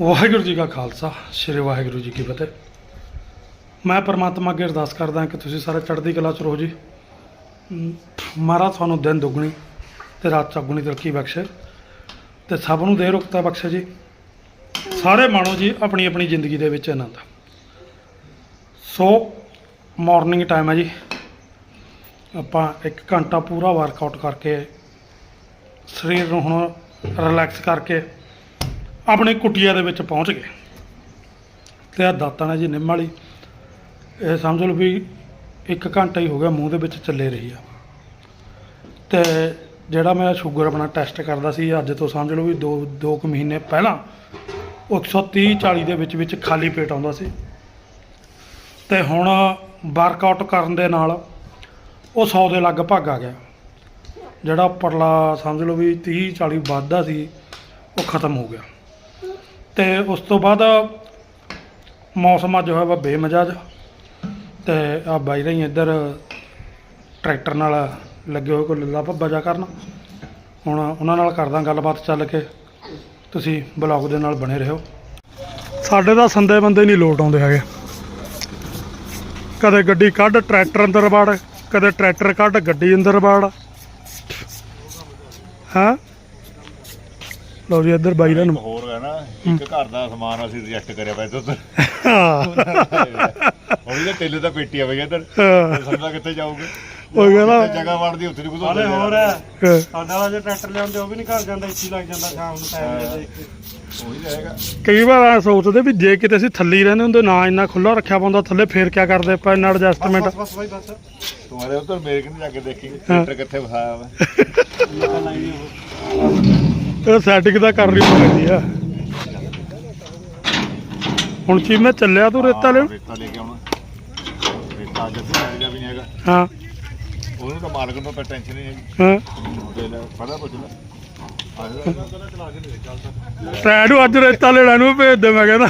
ਵਾਹਿਗੁਰੂ ਜੀ ਕਾ ਖਾਲਸਾ, ਸ੍ਰੀ ਵਾਹਿਗੁਰੂ ਜੀ ਕੀ ਫਤਿਹ। ਮੈਂ ਪਰਮਾਤਮਾ ਅੱਗੇ ਅਰਦਾਸ ਕਰਦਾ ਕਿ ਤੁਸੀਂ ਸਾਰੇ ਚੜ੍ਹਦੀ ਕਲਾ ਚ ਰਹੋ ਜੀ। ਮਹਾਰਾਜ ਤੁਹਾਨੂੰ ਦਿਨ ਦੁੱਗਣੀ ਤੇ ਰਾਤ ਚੌਗੁਣੀ ਤਰੱਕੀ ਬਖਸ਼ੇ ਤੇ ਸਭ ਨੂੰ ਦੇ ਰੁਕਤਾ ਬਖਸ਼ੇ ਜੀ। ਸਾਰੇ ਮਾਣੋ ਜੀ, ਆਪਣੀ ਆਪਣੀ ਜ਼ਿੰਦਗੀ ਦੇ ਵਿੱਚ ਆਨੰਦ। ਸੋ ਮਾਰਨਿੰਗ ਟਾਈਮ ਹੈ ਜੀ। ਆਪਾਂ 1 ਘੰਟਾ ਪੂਰਾ ਵਰਕਆਊਟ ਕਰਕੇ, ਸਰੀਰ ਨੂੰ ਹੁਣ ਰਿਲੈਕਸ ਕਰਕੇ ਆਪਣੀ ਕੁਟੀਆ ਦੇ ਵਿੱਚ ਪਹੁੰਚ ਗਏ। ਤੇ ਆ ਦਾਤਾਂ ਨੇ ਜੀ ਨਿੰਮ ਵਾਲੀ। ਇਹ ਸਮਝ ਲਓ ਵੀ ਇੱਕ ਘੰਟਾ ਹੀ ਹੋ ਗਿਆ ਮੂੰਹ ਦੇ ਵਿੱਚ ਚੱਲੇ ਰਹੀ ਆ। ਤੇ ਜਿਹੜਾ ਮੈਂ ਸ਼ੂਗਰ ਆਪਣਾ ਟੈਸਟ ਕਰਦਾ ਸੀ, ਅੱਜ ਤੋਂ ਸਮਝ ਲਓ ਵੀ 2 2 ਕੁ ਮਹੀਨੇ ਪਹਿਲਾਂ ਉਹ 130 40 ਦੇ ਵਿੱਚ ਵਿੱਚ ਖਾਲੀ ਪੇਟ ਆਉਂਦਾ ਸੀ। ਤੇ ਹੁਣ ਵਰਕਆਊਟ ਕਰਨ ਦੇ ਨਾਲ ਉਹ 100 ਦੇ ਲਗਭਗ ਆ ਗਿਆ। ਜਿਹੜਾ ਪਰਲਾ ਸਮਝ ਲਓ ਵੀ 30 40 ਵੱਧਦਾ ਸੀ, ਉਹ ਖਤਮ ਹੋ ਗਿਆ। ਤੇ ਉਸ ਤੋਂ ਬਾਅਦ ਮੌਸਮ ਅੱਜ ਹੋਇਆ ਵਾ ਬੇਮਜਾਜ ਤੇ ਆ ਬਾਈ ਰਹੀ ਇੱਧਰ ਟਰੈਕਟਰ ਨਾਲ ਲੱਗੇ ਹੋਏ ਕੋਈ ਲੱਲਾ ਭੱਬਾ ਜਾ ਕਰਨ। ਹੁਣ ਉਹਨਾਂ ਨਾਲ ਕਰਦਾ ਗੱਲਬਾਤ ਚੱਲ ਕੇ। ਤੁਸੀਂ ਬਲੌਗ ਦੇ ਨਾਲ ਬਣੇ ਰਹੋ। ਸਾਡੇ ਤਾਂ ਸੰਦੇ ਬੰਦੇ ਨਹੀਂ ਲੋਟ ਆਉਂਦੇ ਹੈਗੇ। ਕਦੇ ਗੱਡੀ ਕੱਢ, ਟਰੈਕਟਰ ਅੰਦਰ ਵੜ, ਕਦੇ ਟਰੈਕਟਰ ਕੱਢ, ਗੱਡੀ ਅੰਦਰ ਵੜ। ਹਾਂ? ਲਓ ਜੀ ਇੱਧਰ ਬਾਈ ਨੂੰ ਹੋਰ ਹੈ ਨਾ ਇੱਕ ਘਰ ਦਾ ਸਮਾਨ ਅਸੀਂ ਰਿਜੈਕਟ ਕਰਿਆ ਪਿਆ ਇੱਧਰ ਹਾਂ। ਉਹ ਵੀ ਟੇਲੇ ਦਾ ਪੇਟੀ ਆ ਬਈ ਇੱਧਰ। ਸਮਝਾ ਕਿੱਥੇ ਜਾਊਗੇ? ਉਹ ਕਹਿੰਦਾ ਜਗ੍ਹਾ ਵੜਦੀ ਉੱਥੇ ਨੂੰ ਹਾਲੇ ਹੋਰ ਹੈ। ਸਾਡਾ ਵਾਲਾ ਜੇ ਟਰੈਕਟਰ ਲਿਆਉਂਦੇ ਉਹ ਵੀ ਨਹੀਂ ਘਰ ਜਾਂਦਾ ਇੱਥੇ ਲੱਗ ਜਾਂਦਾ ਸ਼ਾਮ ਨੂੰ ਟਾਈਮ ਦੇ ਦੇਖ ਕੇ। ਉਹੀ ਰਹੇਗਾ ਕਈ ਵਾਰ ਐ ਸੋਚਦੇ ਵੀ ਜੇ ਕਿਤੇ ਅਸੀਂ ਥੱਲੇ ਹੀ ਰਹਿੰਦੇ ਹੁੰਦੇ ਨਾ ਇੰਨਾ ਖੁੱਲਾ ਰੱਖਿਆ ਪਾਉਂਦਾ ਥੱਲੇ ਫੇਰ ਕੀ ਕਰਦੇ ਆਪਾਂ ਇੰਨਾ ਐਡਜਸਟਮੈਂਟ ਬਸ ਬਸ ਬਾਈ ਬਸ। ਤੁਹਾਰੇ ਉੱਧਰ ਮੇਰੇ ਕਿੰਨੇ ਜਾ ਕੇ ਦੇਖੀ ਟਰੈਕਟਰ ਕਿੱਥੇ ਵਸਾਇਆ ਵਾ। ਇਹ ਸੈਟਿੰਗ ਤਾਂ ਕਰਨੀ ਪੈਂਦੀ ਆ। ਹੁਣ ਚੀਮੇ ਚੱਲਿਆ ਤੂੰ ਰੇਤਾ ਲੈਣ? ਰੇਤਾ ਲੈ ਕੇ ਆਉਣਾ। ਰੇਤਾ ਅੱਜ ਵੀ ਨਹੀਂ ਹੈਗਾ। ਹਾਂ। ਉਹਨੂੰ ਤਾਂ ਮਾਲਕ ਨੂੰ ਤਾਂ ਟੈਨਸ਼ਨ ਨਹੀਂ ਹੈਗੀ। ਹਾਂ। ਦੇ ਲੈ ਪਤਾ ਪੁੱਛ ਲੈ ਟੈਡ ਨੂੰ ਅੱਜ ਰੇਤਾ ਲੈਣਾ ਨੂੰ ਭੇਜ ਦੇ ਮੈਂ ਕਹਿੰਦਾ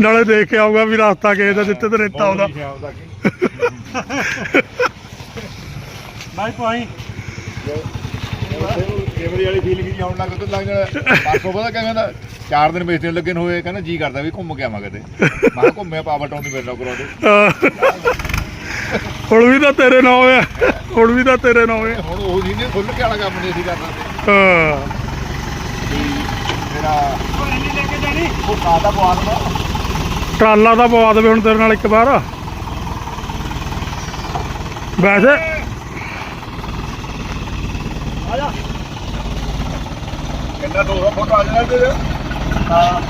ਨਾਲੇ ਦੇਖ ਕੇ ਆਊਗਾ ਵੀ ਰਸਤਾ ਕਿਹੇ ਦਾ ਜਿੱਥੇ ਤੇ ਰੇਤਾ ਆਉਂਦਾ। ਬਾਈ ਪਾਈ ਕੇਵਰੀ ਵਾਲੀ ਫੀਲਿੰਗ ਜੀ ਆਉਣ ਲੱਗ ਤੋਂ ਲੱਗ ਜਾਣਾ ਪਾਸੋਂ ਪਤਾ ਕਿਆ ਕਹਿੰਦਾ ਚਾਰ ਦਿਨ ਵੇਚਣ ਲੱਗੇ ਨੂੰ ਹੋਏ ਕਹਿੰਦਾ ਜੀ ਕਰਦਾ ਵੀ ਘੁੰਮ ਕੇ ਆਵਾਂ ਕਿਤੇ ਮੈਂ ਕਿਹਾ ਘੁੰਮਿਆ ਪਾਵਰ ਟਾਊਨ ਦੀ ਮੇਰੇ ਨਾਲ ਕਰਾ ਹੁਣ ਵੀ ਤਾਂ ਤੇਰੇ ਨਾਂ ਹੋਇਆ। ਹੁਣ ਵੀ ਤਾਂ ਤੇਰੇ ਨਾਂ ਹੋਇਆ। ਹੁਣ ਉਹ ਜੀ ਨੇ ਖੁੱਲ ਕੇ ਵਾਲਾ ਕੰਮ ਨਹੀਂ ਸੀ ਕਰਨਾ ਤੇ ਹਾਂ। ਮੇਰਾ ਉਹ ਇੰਨੀ ਲੈ ਕੇ ਜਾਣੀ ਉਹ ਕਾਦਾ ਪਵਾ ਦਵਾ ਟਰਾਲਾ ਦਾ ਪਵਾ ਦੇਵੇ ਹੁਣ ਤੇਰੇ ਨਾਲ ਇੱਕ ਵਾਰ। ਵੈਸੇ ਆ ਜਾ ਕਿੰਨਾ 200 ਫੁੱਟ ਆ ਜਾਣਾ ਤੇ। ਹਾਂ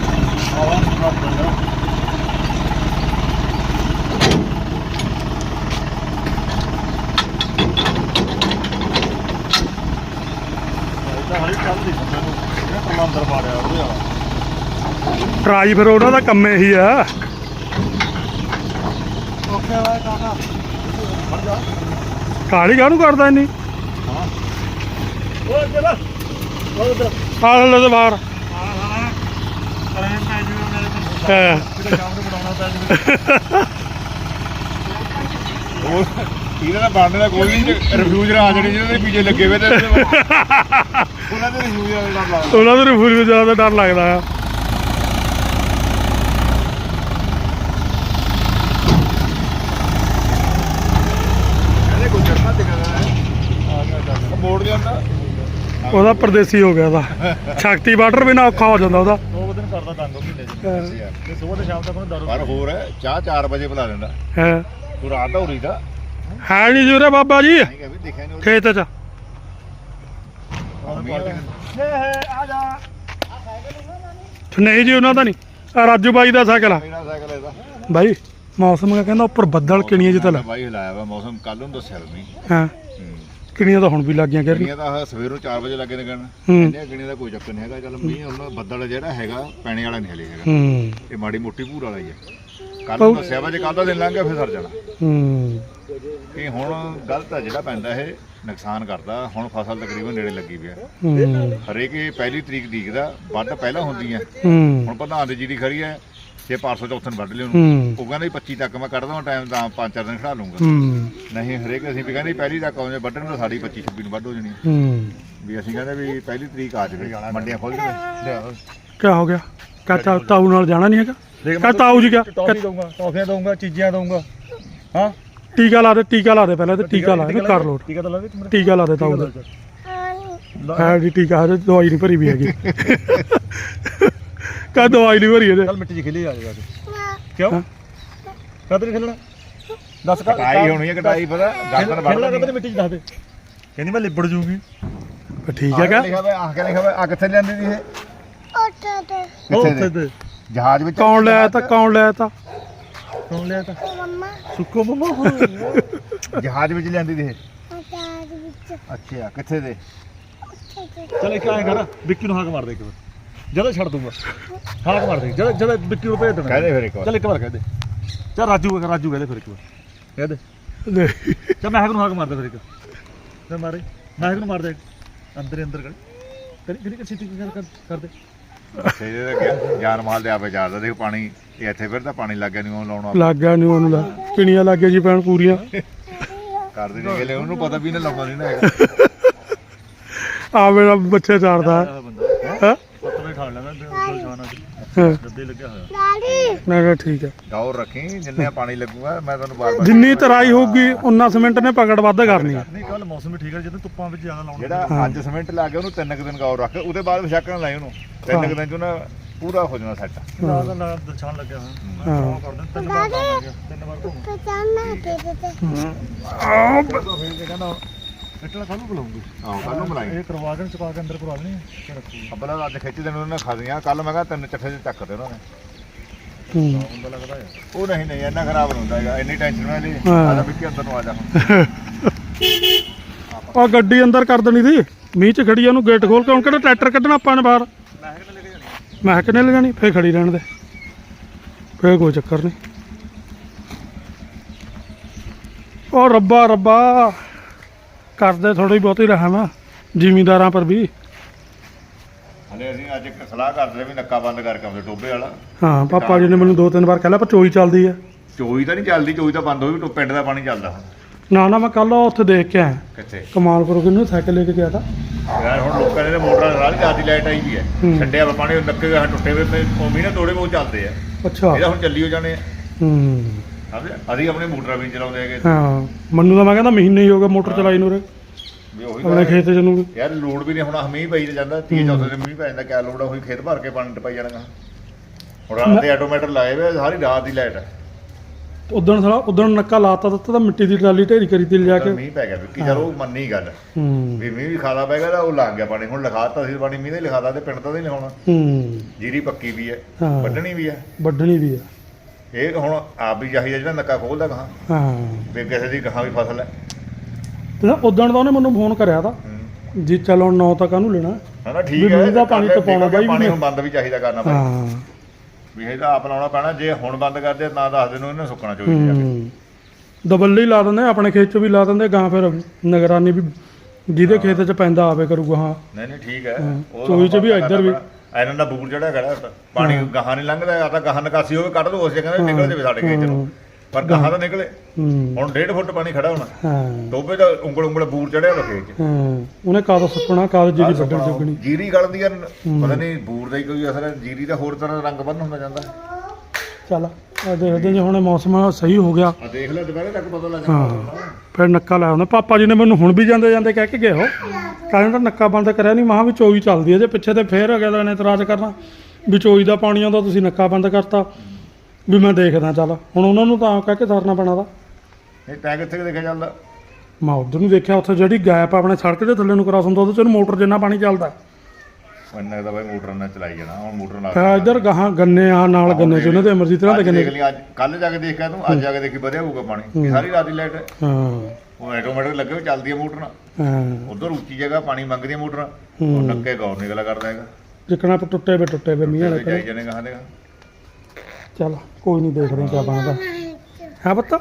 ਟਰਾਈ ਫਿਰ ਉਹਨਾਂ ਦਾ ਕੰਮ ਇਹੀ ਆ। ਓਕੇ ਵਾ ਕਾਕਾ ਫੜ ਜਾ। ਕਾਲੀ ਕਾਹਨੂੰ ਕਰਦਾ ਇੰਨੀ? ਓਏ ਚਲਾ। ਉਹ ਉਧਰ ਆ ਲੈ ਤੇ ਬਾਹਰ। ਹਾਂ। ਉਹ ਇਹਨਾਂ ਦਾ ਬਣਨ ਦਾ ਕੋਈ ਨਹੀਂ ਰਿਫਿਊਜ਼ਰ ਆ ਜਾਣੇ ਜਿਹਨਾਂ ਦੇ ਪੀਜੇ ਲੱਗੇ ਹੋਏ ਤੇ ਉਹਨਾਂ ਦੇ ਰਿਫਿਊਜ਼ਰ ਦਾ ਲਾ ਉਹਨਾਂ ਦੇ ਫੁੱਲ ਵਿੱਚ ਜ਼ਿਆਦਾ ਡਰ ਲੱਗਦਾ ਆ। ਮੋੜ ਨਾ ਉਹਦਾ ਪਰਦੇਸੀ ਹੋ ਗਿਆ ਉਹਦਾ। ਸ਼ਕਤੀ ਵਾਟਰ ਬਿਨਾ ਔਖਾ ਹੋ ਜਾਂਦਾ ਉਹਦਾ। ਦੋ ਦਿਨ ਕਰਦਾ ਤੰਗ ਮਹੀਨੇ ਚ। ਹਾਂ। ਤੇ ਸਵੇਰ ਤੇ ਸ਼ਾਮ ਤੱਕ ਉਹਨੂੰ ਦਾਰੂ ਪਰ ਹੋਰ ਹੈ ਚਾਹ 4 ਵਜੇ ਬੁਲਾ ਲੈਂਦਾ। ਹਾਂ। ਤੂੰ ਰਾਤ ਦਾ ਉਰੀ ਦਾ। ਹੈ ਨਹੀਂ ਜੂਰੇ ਬਾਬਾ ਜੀ। ਨਹੀਂ ਨਹੀਂ ਖੇਤ ਚ। ਨਹੀਂ ਜੀ ਉਹਨਾਂ ਦਾ ਨਹੀਂ ਆ ਰਾਜੂ ਬਾਈ ਦਾ ਸਾਈਕਲ ਆ। ਬਾਈ ਮੌਸਮ ਕਹਿੰਦਾ ਉੱਪਰ ਬੱਦਲ ਕਿਣੀਆਂ ਜਿਹਾ ਤਾਂ ਬਾਈ ਹਿਲਾਇਆ ਵਾ ਮੌਸਮ। ਕੱਲ ਨੂੰ ਦੱਸਿਆ ਵੀ ਹਾਂ। ਕਿਣੀਆਂ ਤਾਂ ਹੁਣ ਵੀ ਲੱਗੀਆਂ ਕਰ ਕਿਣੀਆਂ ਤਾਂ ਸਵੇਰ ਨੂੰ 4 ਵਜੇ ਲੱਗੇ ਨੇ ਕਰਨ ਹੂੰ। ਇੰਨੀਆਂ ਕਿਣੀਆਂ ਦਾ ਕੋਈ ਚੱਕਰ ਨਹੀਂ ਹੈਗਾ ਚੱਲ ਮੀਂਹ ਹੁਣ ਬੱਦਲ ਜਿਹੜਾ ਹੈਗਾ ਪੈਣੇ ਵਾਲਾ ਨਹੀਂ ਹਲੇ ਹੈਗਾ। ਹੂੰ। ਇਹ ਮਾੜੀ ਮੋਟੀ ਭੂਰ ਵਾਲਾ ਹੀ ਹੈ ਕੱਲ ਨੂੰ ਦੱਸਿਆ ਵਾ ਜੇ ਕੱਲ ਦਾ ਦਿਨ ਲੰਘ ਗਿਆ ਫਿਰ ਸਰ ਜਾਣਾ। ਹੂੰ। ਇਹ ਹੁਣ ਗਲਤ ਹੈ ਜਿਹੜਾ ਪੈਂਦਾ ਇਹ ਨੁਕਸਾਨ ਕਰਦਾ। ਹੁਣ ਫਸਲ ਤਕਰੀਬਨ ਨੇੜੇ ਲੱਗੀ ਪਿਆ ਹੂੰ। ਹਰੇਕ ਇਹ ਪਹਿਲੀ ਤਰੀਕ ਦੀਕਦਾ ਵੱਢ ਪਹਿਲਾਂ ਹੁੰਦੀ ਹੈ ਹੂੰ। ਹੁਣ ਪ੍ਰਧਾਨ ਦੀ ਜੀਰੀ ਖੜੀ ਹੈ ਜੇ 500 ਚੌਥਨ ਵੱਢ ਲਿਓ ਹੂੰ। ਉਹ ਕਹਿੰਦਾ 25 ਤੱਕ ਮੈਂ ਕੱਢ ਦਵਾਂ ਟਾਈਮ ਤਾਂ ਪੰਜ ਚਾਰ ਦਿਨ ਖੜਾ ਲੂੰਗਾ ਹੂੰ। ਨਹੀਂ ਹਰੇਕ ਅਸੀਂ ਵੀ ਕਹਿੰਦੇ ਪਹਿਲੀ ਤੱਕ ਆਉਂਦੇ ਵੱਢਣ ਨੂੰ ਸਾਡੀ 25 26 ਨੂੰ ਵੱਢ ਹੋ ਜਾਣੀ। ਹੂੰ। ਵੀ ਅਸੀਂ ਕਹਿੰਦੇ ਵੀ ਪਹਿਲੀ ਤਰੀਕ ਆ ਜਾਵੇ ਮੰਡੀਆਂ ਖੁੱਲ ਜਾਵੇ ਕੀ ਹੋ ਗਿਆ? ਕਹਤਾ ਤਾਊ ਨਾਲ ਜਾਣਾ ਨਹੀਂ ਹੈਗਾ? ਕਹ ਤਾਊ ਜੀ ਕਿਆ? ਟੌਫੀ ਦਊਂਗਾ ਟੌਫੀਆਂ ਦਊਂਗਾ ਚੀਜ਼ੀਆਂ ਦਊਂਗਾ। ਹਾਂ? ਟੀਕਾ ਲਾ ਦੇ ਟੀਕਾ ਲਾ ਦੇ ਪਹਿਲਾਂ ਤੇ ਟੀਕਾ ਲਾ ਇਹਨੂੰ ਕਰ ਲੋਟ ਟੀਕਾ ਤਾਂ ਲਾ ਦੇ ਤੂੰ ਟੀਕਾ ਲਾ ਦੇ ਤਾਊ ਦਾ। ਲਾ ਹੈ ਜੀ ਟੀਕਾ ਹਜੇ ਦਵਾਈ ਨਹੀਂ ਭਰੀ ਵੀ ਹੈਗੀ। ਕਾ ਦਵਾਈ ਨਹੀਂ ਭਰੀ ਇਹਦੇ? ਚੱਲ ਮਿੱਟੀ 'ਚ ਖੇਲੀ ਆ ਜਾ ਕਿਉਂ? ਹਾਂ। ਕਦ ਨਹੀਂ ਖੇਲਣਾ? ਦੱਸ ਕਾ ਕਟਾਈ ਹੋਣੀ ਹੈ ਕਟਾਈ ਪਤਾ ਗਾਤਨ ਖੇਲਣਾ ਕਦ ਮਿੱਟੀ 'ਚ ਦੱਸ ਦੇ? ਕਹਿੰਦੀ ਮੈਂ ਲਿਬੜ ਜੂਗੀ। ਪਰ ਠੀਕ ਹੈਗਾ ਲਿਖਿਆ ਹੋਇਆ ਆਹ ਕੇ ਲਿਖਿਆ ਹੋਇਆ ਆ ਕਿੱਥੇ ਜਾਂਦੀ ਸੀ ਇਹ? ਉਹ ਕਿੱਥੇ ਉੱਥੇ ਦੇ? ਤੇ। ਜਹਾਜ਼ ਵਿੱਚ? ਕੌਣ ਲਿਆ ਤਾਂ ਕੌਣ ਲਿਆ ਤਾਂ? ਕੌਣ ਲਿਆ ਤਾਂ? ਸੁੱਕੋ ਮਮਾ। ਜਹਾਜ਼ ਵਿੱਚ ਲਿਆਂਦੀ ਸੀ ਇਹ? ਅੱਛਾ ਕਿੱਥੇ ਦੇ? ਚੱਲ ਇੱਕ ਐਂ ਕਰ ਵਿੱਕੀ ਨੂੰ ਹਾਕ ਮਾਰ ਦੇ ਇੱਕ ਵਾਰ। ਜਦੋਂ ਛੱਡ ਦੂੰਗਾ। ਹਾਕ ਮਾਰ ਦੇ ਜਦੋਂ ਜਦੋਂ ਵਿੱਕੀ ਨੂੰ ਭੇਜ ਦੇਣਾ। ਕਹਦੇ ਫਿਰ ਇੱਕ ਵਾਰ। ਚੱਲ ਇੱਕ ਵਾਰ ਕਹਿ ਦੇ। ਚੱਲ ਰਾਜੂ ਕਹਿ ਰਾਜੂ ਕਹਿ ਦੇ ਫਿਰ ਇੱਕ ਵਾਰ। ਕਹਿ ਦੇ। ਚੱਲ ਮੈਂ ਨੂੰ ਹਾਕ ਮਾਰ ਦੇ ਫਿਰ ਇੱਕ। ਚੱਲ ਮਾਰੇ ਮੈਂ ਨੂੰ ਮਾਰ ਦੇ। ਅੰਦਰ ਹੀ ਅੰਦਰ ਕਰ। ਕਰੀ ਕਰੀ ਕਰ ਸਿੱਧੀ ਕਰ ਕਰ- ਕਰ ਦੇ। ਅੱਛੇ ਦੇ ਗਿਆ ਜਾਨ ਮਾਲ ਦੇ ਆਪੇ ਜਾਦਾ ਦੇਖ ਪਾਣੀ ਇਹ ਇੱਥੇ ਫਿਰਦਾ ਪਾਣੀ ਲੱਗ ਗਿਆ ਨਹੀਂ ਉਹ ਲਾਉਣਾ ਲੱਗ ਗਿਆ ਨਹੀਂ ਉਹਨੂੰ ਲਾ ਕਿਣੀਆਂ ਲੱਗ ਗਿਆ ਜੀ ਪੈਣ ਪੂਰੀਆਂ। ਕਰਦੇ ਨਹੀਂ ਗਏ ਉਹਨੂੰ ਪਤਾ ਵੀ ਨਾ ਲਾਉਣਾ ਨਹੀਂ ਨਾ ਹੈਗਾ। ਆ ਮੇਰਾ ਬੱਚੇ ਚਾਰਦਾ। ਬੰਦਾ। ਹੈ? ਪੱਤ ਠਾੜ ਲੈਂਦਾ ਦਿਲ ਜਵਾਨਾ ਹਾਂ। ਗੱਦੇ ਲੱਗਿਆ ਹੋਇਆ। ਨਾ ਨਾ ਠੀਕ ਹੈ। ਗੌਰ ਰੱਖੀ ਜਿੰਨੇ ਪਾਣੀ ਲੱਗੂਗਾ ਮੈਂ ਤੁਹਾਨੂੰ ਬਾਰ-ਬਾਰ ਜਿੰਨੀ ਤਰਾਈ ਹੋਊਗੀ ਉਨਾ ਸੀਮੈਂਟ ਨੇ ਪਕੜ ਵੱਧ ਕਰਨੀ ਆ ਨਹੀਂ ਕੱਲ ਮੌਸਮ ਵੀ ਠੀਕ ਹੈ ਜਦੋਂ ਧੁੱਪਾਂ ਵਿੱਚ ਜ਼ਿਆਦਾ ਲਾਉਣਾ ਜਿਹੜਾ ਅੱਜ ਸਿਮੈਂਟ ਲਾ ਕੇ ਉਹਨੂੰ ਤਿੰਨ ਕੁ ਦਿਨ ਗੌਰ ਰੱਖ ਉਹਦੇ ਬਾਅਦ ਵਿਸ਼ਾਕ ਨਾ ਲਾਈ ਉਹਨੂੰ। ਤਿੰਨ ਕੁ ਦਿਨ ਚ ਉਹਨਾਂ ਪੂਰਾ ਹੋ ਜਾਣਾ ਸੈੱਟ। ਲਾ ਦਾ ਲਾ ਦਛਾਣ ਲੱਗਿਆ ਹੋਇਆ। ਹਾਂ। ਮੈਂ ਕਰ ਦਿੰਦਾ ਤਿੰਨ ਵਾਰ ਕੰਮ ਹੋ ਗਿਆ ਤਿੰਨ ਵਾਰ ਧੋਣਾ। ਆ ਕਹਿੰਦਾ ਇੱਟਲਾ ਕਾਹਨੂੰ ਬੁਲਾਉਂਗੀ? ਆਹ ਕੱਲ ਨੂੰ ਬਣਾਈ ਇਹ ਕਰਵਾ ਕੇ ਚੁਕਾ ਕੇ ਅੰਦਰ ਕਰਵਾ ਦੇਣੀ ਤੇ ਰੱਖੂਗੀ ਅੱਬਲਾ ਅੱਜ ਖਿੱਚ ਦੇਣ ਉਹਨਾਂ ਖਾਦੀਆਂ ਕੱਲ ਮੈਂ ਕਿਹਾ ਤਿੰਨ ਚੱਠੇ ਚ ਚੱਕਦੇ ਉਹਨਾਂ ਨੇ। ਹੂੰ। ਹੈ ਉਹ ਨਹੀਂ ਨਹੀਂ ਇੰਨਾ ਖਰਾਬ ਹੁੰਦਾ ਹੈਗਾ ਇੰਨੀ ਟੈਨਸ਼ਨ ਨਾ ਲਈ। ਹਾਂ। ਆਦਾ ਵਿੱਕੀ ਅੰਦਰ ਨੂੰ ਆ ਜਾ। ਹੁਣ ਉਹ ਗੱਡੀ ਅੰਦਰ ਕਰ ਦੇਣੀ ਸੀ ਮੀਂਹ ਚ ਖੜੀ ਆ ਉਹਨੂੰ ਗੇਟ ਖੋਲ ਕੇ ਹੁਣ ਕਿਹੜਾ ਟਰੈਕਟਰ ਕੱਢਣਾ ਆਪਾਂ ਨੇ ਬਾਹਰ? ਮੈਂ ਕਿਹਨੇ ਲੈ ਕੇ ਜਾਣੀ ਫੇਰ ਖੜੀ ਰਹਿਣ ਦੇ। ਫੇਰ ਕੋਈ ਚੱਕਰ ਨਹੀਂ। ਉਹ ਰੱਬਾ ਰੱਬਾ। ਕਰਦੇ ਥੋੜੀ ਬਹੁਤੀ ਰਹਿਮ ਆ ਜ਼ਿਮੀਂਦਾਰਾਂ ਪਰ ਵੀ। ਹਲੇ ਅਸੀਂ ਅੱਜ ਇੱਕ ਸਲਾਹ ਕਰਦੇ ਵੀ ਨੱਕਾ ਬੰਦ ਕਰਕੇ ਆਉਂਦੇ ਟੋਬੇ ਵਾਲਾ। ਹਾਂ ਪਾਪਾ ਜੀ ਨੇ ਮੈਨੂੰ ਦੋ ਤਿੰਨ ਵਾਰ ਕਹਿ ਲਿਆ ਪਰ ਚੋਈ ਚੱਲਦੀ ਆ। ਚੋਈ ਤਾਂ ਨਹੀਂ ਚੱਲਦੀ ਚੋਈ ਤਾਂ ਬੰਦ ਹੋ ਗਈ ਟੋ- ਪਿੰਡ ਦਾ ਪਾਣੀ ਚੱਲਦਾ ਨਾ ਨਾ ਮੈਂ ਕੱਲ ਉੱਥੇ ਦੇਖ ਕੇ ਆਇਆ। ਕਿੱਥੇ? ਕਮਾਲਪੁਰ ਕਿਨੂੰ ਸਾਈਕਲ ਲੈ ਕੇ ਗਿਆ ਤਾਂ। ਯਾਰ ਹੁਣ ਲੋਕਾਂ ਨੇ ਮੋਟਰਾਂ ਸਾਰੀ ਰਾਤੀ ਲਾਈਟ ਆਈ ਵੀ ਹੈ। ਛੱਡਿਆ ਵਾ ਪਾਣੀ ਨੱਕੇ ਗਾ ਟੁੱਟੇ ਹੋਏ ਉਮੀ ਨਾ ਤੋੜੇ ਬਹੁਤ ਚੱਲਦੇ ਆ। ਅੱਛਾ। ਇਹਦਾ ਹੁਣ ਚੱਲੀ ਹੋ ਜਾਣੇ ਆ। ਹੂੰ। ਸਮਝਿਆ? ਅਸੀਂ ਆਪਣੇ ਮੋਟਰਾਂ ਵੀ ਨੀ ਚਲਾਉਂਦੇ ਹੈਗੇ ਹਾਂ ਮੈਨੂੰ ਤਾਂ ਮੈਂ ਕਹਿੰਦਾ ਮਹੀਨੇ ਹੀ ਹੋ ਗਿਆ ਮੋਟਰ ਚਲਾਈ ਨੂੰ ਰੇ ਵੀ ਉਹੀ ਆਪਣੇ ਖੇਤ ਚ ਨੂੰ। ਯਾਰ ਲੋਡ ਵੀ ਨਹੀਂ ਹੁਣ ਮੀਂਹ ਪਈ ਤੇ ਜਾਂਦਾ 30 ਚੌਥੇ ਦਿਨ ਮੀਂਹ ਪੈ ਜਾਂਦਾ ਕਿਆ ਲੋੜ ਆ ਹੋਈ ਖੇਤ ਭਰ ਕੇ ਪਾਣੀ ਟਪਾਈ ਜਾਣਾ ਹੁਣ ਰਾਤ ਦੇ ਆਟੋਮੈਟਰ ਲਾਏ ਵੇ ਸਾਰੀ ਰਾਤ ਦੀ ਲਾਈਟ ਹੈ ਉਦਣ ਸਾਲਾ ਉਦਣ ਨੱਕਾ ਲਾਤਾ ਦਿੱਤਾ ਤਾਂ ਮਿੱਟੀ ਦੀ ਟਰਾਲੀ ਢੇਰੀ ਕਰੀ ਤੇ ਲਿਜਾ ਕੇ। ਮੀਂਹ ਪੈ ਗਿਆ ਵਿੱਕੀ ਚਲ ਉਹ ਮੰਨੀ ਗੱਲ। ਹੂੰ। ਵੀ ਮੀਂਹ ਵੀ ਖਾਦਾ ਪੈ ਗਿਆ ਤਾਂ ਉਹ ਲੱਗ ਗਿਆ ਪਾਣੀ ਹੁਣ ਲਿਖਾਤਾ ਸੀ ਪਾਣੀ ਮੀਂਹ ਦੇ ਲਿਖਾਤਾ ਤੇ ਪਿੰਡ ਦਾ ਨਹੀਂ ਲਿਖਾਉਣਾ। ਹੂੰ। ਜੀਰੀ ਪੱਕੀ ਵੀ ਹੈ ਹਾਂ। ਵੱਢਣੀ ਵੀ ਹੈ। ਵੱਢਣੀ ਵੀ ਆ ਇਹ ਹੁਣ ਆਪ ਵੀ ਚਾਹੀਦਾ ਜਿਹੜਾ ਨੱਕਾ ਖੋਲਦਾ ਗਾਂ ਹਾਂ। ਵੀ ਕਿਸੇ ਦੀ ਗਾਂ ਵੀ ਫਸਲ ਹੈ। ਤੇ ਉਦਣ ਦਾ ਉਹਨੇ ਮੈਨੂੰ ਫੋਨ ਕਰਿਆ ਤਾਂ। ਹੂੰ। ਜੀ ਚਲੋ 9 ਤੱਕ ਉਹਨੂੰ ਲੈਣਾ। ਹਨਾ ਵੀ ਠੀਕ ਹੈ ਮੀਂਹ ਦਾ ਪਾਣੀ ਲੈ, ਟਪਾਉਣਾ ਬਾਈ ਪਾਣੀ ਹੁਣ ਬੰਦ ਵੀ ਚਾਹੀਦਾ ਕਰਨਾ ਭਾਈ ਹਾਂ। ਵੀ ਇਹ ਤਾਂ ਆਪ ਲਾਉਣਾ ਪੈਣਾ ਜੇ ਹੁਣ ਬੰਦ ਕਰਦੇ ਨਾ ਦੱਸ ਦਿਨ ਇਹਨੇ ਸੁੱਕਣਾ ਚਾਹੀਦਾ ਜਾ ਕੇ। ਹੂੰ। ਦਬੱਲੀ ਲਾ ਦਿੰਦੇ ਆਪਣੇ ਖੇਤ ਚ ਵੀ ਲਾ ਦਿੰਦੇ ਗਾਂ ਫਿਰ ਨਿਗਰਾਨੀ ਵੀ ਜਿਹਦੇ ਖੇਤ ਚ ਪੈਂਦਾ ਆਵੇ ਕਰੂਗਾ ਹਾਂ। ਨਹੀਂ ਨਹੀਂ ਠੀਕ ਹਾਂ, ਉਹ ਚੋਈ ਚ ਵੀ ਇੱਧਰ ਵੀ। ਇਹਨਾਂ ਦਾ ਬੂਰ ਜਿਹੜਾ ਖੜਾ ਪਾਣੀ ਗਾਹਾਂ ਨਹੀਂ ਲੰਘਦਾ ਆ ਤਾਂ ਗਾਹਾਂ ਨਿਕਾਸੀ ਹੋਵੇ ਕੱਢ ਦੋ ਉਸ ਜਗ੍ਹਾ ਤੇ ਨਿਕਲ ਜਾਵੇ ਸਾਡੇ ਖੇਤ ਨੂੰ ਪਰ ਗਾਹਾਂ ਤਾਂ ਨਿਕਲੇ। ਹੁਣ 1.5 ਫੁੱਟ ਪਾਣੀ ਖੜਾ ਹੋਣਾ। ਹਾਂ। ਟੋਬੇ ਦਾ ਉਂਗਲ ਉਂਗਲ ਬੂਰ ਚੜਿਆ ਹੋਇਆ ਖੇਤ 'ਚ। ਹਾਂ। ਉਹਨੇ ਕਦ ਸੁੱਕਣਾ ਕਦ ਜਿਹੜੀ ਵੱਢਣ ਚੁੱਕਣੀ ਜੀਰੀ ਗਲਦੀ ਆ ਪਤਾ ਨਹੀਂ ਬੂਰ ਦਾ ਹੀ ਕੋਈ ਅਸਰ ਹੈ। ਜੀਰੀ ਦਾ ਹੋਰ ਤਰ੍ਹਾਂ ਦਾ ਰੰਗ ਬੰਨ ਹੁੰਦਾ ਜਾਂਦਾ। ਚੱਲ। ਆ ਦੇਖਦੇ ਜੇ ਹੁਣ ਮੌਸਮ ਸਹੀ ਹੋ ਗਿਆ। ਆ ਦੇਖ ਲੈ ਦੁਪਹਿਰੇ ਤੱਕ ਪਤਾ ਲੱਗ ਹਾਂ ਜਾਣਾ ਫਿਰ ਨੱਕਾ ਲਾਇਆ ਹੁੰਦਾ। ਪਾਪਾ ਜੀ ਨੇ ਮੈਨੂੰ ਹੁਣ ਵੀ ਜਾਂਦੇ ਜਾਂਦੇ ਕਹਿ ਕੇ ਗਏ ਹੋ ਕਹਿੰਦੇ ਤਾਂ ਨੱਕਾ ਬੰਦ ਕਰਿਆ ਨਹੀਂ ਮਹਾ ਵੀ ਚੋਈ ਚੱਲਦੀ ਹੈ ਜੇ ਪਿੱਛੇ ਤੇ ਫੇਰ ਅਗਲੇ ਨੇ ਇਤਰਾਜ਼ ਕਰਨਾ ਵੀ ਚੋਈ ਦਾ ਪਾਣੀ ਆਉਂਦਾ ਤੁਸੀਂ ਨੱਕਾ ਬੰਦ ਕਰਤਾ। ਵੀ ਮੈਂ ਦੇਖਦਾ ਚੱਲ। ਹੁਣ ਉਹਨਾਂ ਨੂੰ ਤਾਂ ਕਹਿ ਕੇ ਸਰਨਾ ਪੈਣਾ ਦਾ ਇਹ ਤੈਂ ਕਿੱਥੇ ਦੇਖਿਆ ਚੱਲਦਾ ਮੈਂ ਉਧਰ ਨੂੰ ਦੇਖਿਆ ਉੱਥੇ ਜਿਹੜੀ ਗੈਪ ਆਪਣੇ ਸੜਕ ਦੇ ਥੱਲੇ ਨੂੰ ਕਰਾਸ ਹੁੰਦਾ ਉਹਦੇ ਚ ਮੋਟਰ ਜਿੰਨਾ ਪਾਣੀ ਚੱਲਦਾ। ਇੰਨਾ ਦਾ ਬਾਈ ਮੋਟਰ ਨਾਲ ਚਲਾਈ ਜਾਣਾ ਹੁਣ ਮੋਟਰ ਨਾਲ ਫਿਰ ਇੱਧਰ ਗਾਹਾਂ ਗੰਨੇ ਆ ਨਾਲ ਗੰਨੇ ਚ ਉਹਨਾਂ ਦੇ ਅਮਰਜੀਤ ਨਾਲ ਦੇ ਅੱਜ ਗੰਨੇ ਦੇਖ ਲਈ ਅੱਜ ਕੱਲ ਜਾ ਕੇ ਦੇਖਿਆ ਤੂੰ ਅੱਜ ਜਾ ਕੇ ਦੇਖੀ ਵਧਿਆ ਹੋਊਗਾ ਪਾਣੀ ਇਹ ਸਾਰੀ ਰਾਤ ਦੀ ਲਾਈਟ ਹੈ। ਹਾਂ। ਉਹ ਆਟੋਮੈਟਿਕ ਲੱਗੇ ਹੋਏ ਚੱਲਦੀ ਹੈ ਮੋਟਰ ਨਾਲ। ਹਾਂ। ਉਧਰ ਉੱਚੀ ਜਗ੍ਹਾ ਪਾਣੀ ਮੰਗਦੀ ਹੈ। ਮੋਟਰ ਉਹ ਨੱਕੇ ਗੌਰ ਨਿਕਲਾ ਕਰਦਾ ਹੈਗਾ। ਜਿੱਕਣਾ ਪ ਟੁੱਟੇ ਵੇ ਟੁੱਟੇ ਵੇ ਮੀਂਹ ਵਾਲੇ ਤੇ ਜਾਈ ਜਾਣੇ ਕਹਾਂ ਦੇਗਾ ਚੱਲ ਕੋਈ ਨਹੀਂ ਦੇਖਦੇ ਕਿਆ ਬਣਦਾ। ਹੈ ਬੱਤਾ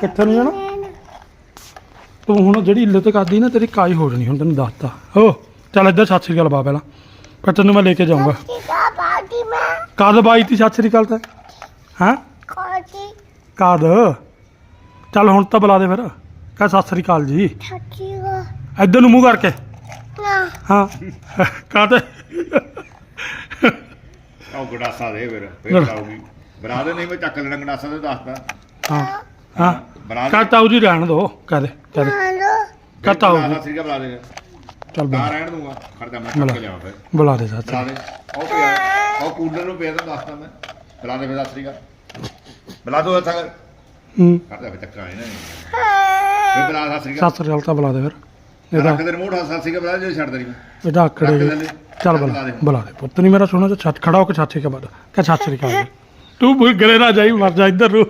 ਕਿੱਥੇ ਨੂੰ ਜਾਣਾ? ਤੂੰ ਹੁਣ ਜਿਹੜੀ ਇੱਲਤ ਕਰਦੀ ਨਾ ਤੇਰੀ ਕਾਈ ਹੋ ਜਾਣੀ ਹੁਣ ਤੈਨੂੰ ਦੱਸਤਾ। ਹੋ। ਚੱਲ ਇੱਧਰ ਸਤਿ ਸ੍ਰੀ ਅਕਾਲ ਬਾ ਪਹਿਲਾਂ। ਫਿਰ ਤੈਨੂੰ ਮੈਂ ਲੈ ਕੇ ਜਾਊਂਗਾ। ਕਦ ਬਾਈ ਤੀ ਸਤਿ ਸ੍ਰੀ ਅਕਾਲ ਤੇ? ਹਾਂ? ਕਦ ਚੱਲ ਹੁਣ ਤਾਂ ਬੁਲਾ ਦੇ ਫਿਰ। ਕਹ ਸਤਿ ਸ੍ਰੀ ਅਕਾਲ ਜੀ। ਇੱਧਰ ਨੂੰ ਮੂੰਹ ਕਰਕੇ। ਹਾਂ। ਕਾਤੇ ਉਹ ਗੜਾਸਾ ਦੇ ਫਿਰ ਫਿਰ ਲੈ। ਕਰਾਉਗੀ ਬਰਾ ਦੇ ਨਹੀਂ ਮੈਂ ਚੱਕ ਲੈਣਾ ਗੜਾਸਾ ਤੇ ਦੱਸਦਾ। ਹਾਂ। ਹਾਂ। ਬਰਾ ਤਾਊ ਜੀ ਰਹਿਣ ਦੋ ਕਹਦੇ ਕਹਦੇ ਕਹ ਤਾਊ ਜੀ। ਸ੍ਰੀ ਬਰਾ ਦੇ ਚੱਲ ਨਾ ਬੁਲਾ ਰਹਿਣ ਦੂੰਗਾ ਖੜਦਾ ਮੈਂ ਚੱਕ ਕੇ ਲਿਆਵਾਂ ਫਿਰ। ਬੁਲਾ ਦੇ ਸਾਥ। ਬਰਾ ਦੇ। ਉਹ ਪਿਆ। ਉਹ ਕੂਲਰ ਨੂੰ ਪਿਆ ਤਾਂ ਦੱਸਦਾ ਮੈਂ। ਬਰਾ ਦੇ ਫਿਰ ਸ੍ਰੀ ਬੁਲਾ ਦੋ ਕਰ ਹੂੰ। ਕਰਦਾ ਫਿਰ ਚੱਕਾ ਇਹਨਾਂ। ਨੇ ਫਿਰ ਸ੍ਰੀ ਸਤਿ ਸ੍ਰੀ ਅਕਾਲ ਤਾਂ ਬੁਲਾ ਦੇ ਫਿਰ। ਇਹਦਾ ਰੱਖ ਦੇ ਰਿਮੋਟ ਸਤਿ ਸ੍ਰੀ ਅਕਾਲ ਜੇ ਛੱਡ ਦੇਣੀ ਇਹਦਾ ਆਕੜੇ ਰੱਖ ਜਿਹੇ। ਦੇ। ਚੱਲ ਬੁਲਾ ਬੁਲਾ ਦੇ। ਬੁਲਾ ਦੇ। ਪੁੱਤ ਨਹੀਂ ਮੇਰਾ ਸੁਣੋ ਤੇ ਛੱਤ। ਖੜਾ ਹੋ ਕੇ ਛਾਤੀ ਕੇ ਬਾਦ ਕਹ ਸਤਿ ਸ੍ਰੀ ਅਕਾਲ ਤੂੰ ਭੁੱਲ ਗਲੇ ਨਾ ਜਾਈ ਮਰ ਜਾ ਇੱਧਰ ਨੂੰ।